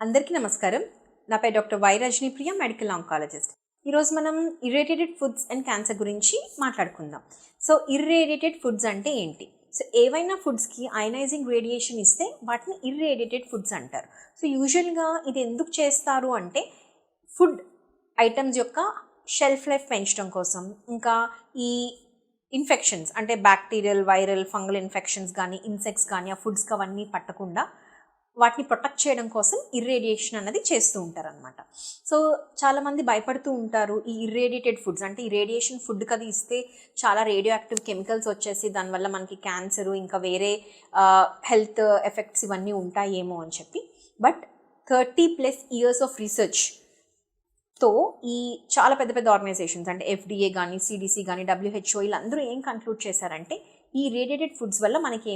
అందరికీ నమస్కారం. నా పేరు doctor Y Rajani Priya medical oncologist. ఈరోజు మనం ఇర్రేడియేటెడ్ ఫుడ్స్ అండ్ క్యాన్సర్ గురించి మాట్లాడుకుందాం. సో ఇర్రేడియేటెడ్ ఫుడ్స్ అంటే ఏంటి? సో ఏవైనా ఫుడ్స్కి అయనైజింగ్ రేడియేషన్ ఇస్తే వాటిని ఇర్రేడియేటెడ్ ఫుడ్స్ అంటారు. సో యూజువల్గా ఇది ఎందుకు చేస్తారు అంటే ఫుడ్ ఐటమ్స్ యొక్క షెల్ఫ్ లైఫ్ పెంచడం కోసం. ఇంకా ఈ ఇన్ఫెక్షన్స్ అంటే బ్యాక్టీరియల్ వైరల్ ఫంగల్ ఇన్ఫెక్షన్స్ కానీ ఇన్సెక్ట్స్ కానీ ఆ ఫుడ్స్కి అవన్నీ పట్టకుండా వాటిని ప్రొటెక్ట్ చేయడం కోసం ఇర్రేడియేషన్ అన్నది చేస్తూ ఉంటారు అనమాట సో చాలామంది భయపడుతూ ఉంటారు ఈ ఇర్రేడియేటెడ్ ఫుడ్స్ అంటే ఈ రేడియేషన్ ఫుడ్ కదా ఇస్తే చాలా రేడియో యాక్టివ్ కెమికల్స్ వచ్చేసి దానివల్ల మనకి క్యాన్సర్ ఇంకా వేరే హెల్త్ ఎఫెక్ట్స్ ఇవన్నీ ఉంటాయేమో అని చెప్పి. But thirty plus years of రీసెర్చ్తో ఈ చాలా పెద్ద పెద్ద ఆర్గనైజేషన్స్ అంటే ఎఫ్డిఏ కానీ సిడిసి కానీ డబ్ల్యూహెచ్ఓ వీళ్ళందరూ ఏం కన్క్లూడ్ చేశారంటే ఈ రేడియేటెడ్ ఫుడ్స్ వల్ల మనకి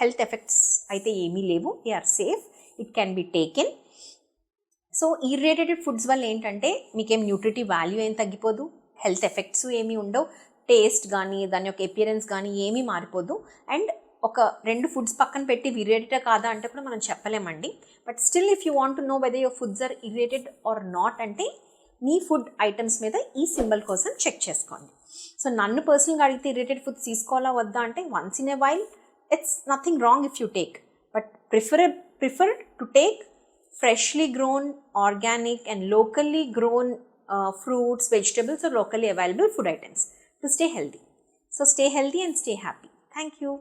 హెల్త్ ఎఫెక్ట్స్ అయితే ఏమీ లేవు. They are safe it can be taken so ఈ రేడియేటెడ్ ఫుడ్స్ వల్ల ఏంటంటే మీకేం న్యూట్రిటివ్ వాల్యూ ఏం తగ్గిపోదు. హెల్త్ ఎఫెక్ట్స్ ఏమీ ఉండవు. టేస్ట్ కానీ దాని యొక్క ఎపియరెన్స్ కానీ ఏమీ మారిపోదు. అండ్ ఒక రెండు ఫుడ్స్ పక్కన పెట్టి ఇరేటెడ్ కాదా అంటే కూడా మనం చెప్పలేమండి. But still if you want to know whether your foods are irradiated or not అంటే మీ ఫుడ్ ఐటమ్స్ మీద ఈ సింబల్ కోసం చెక్ చేసుకోండి. సో నన్ను పర్సనల్గా అడిగితే ఇరేటెడ్ ఫుడ్స్ తీసుకోవాలా వద్దా అంటే once in a while it's nothing wrong if you take. But prefer prefer to take freshly grown organic and locally grown fruits vegetables or locally available food items to stay healthy so stay healthy and stay happy. Thank you.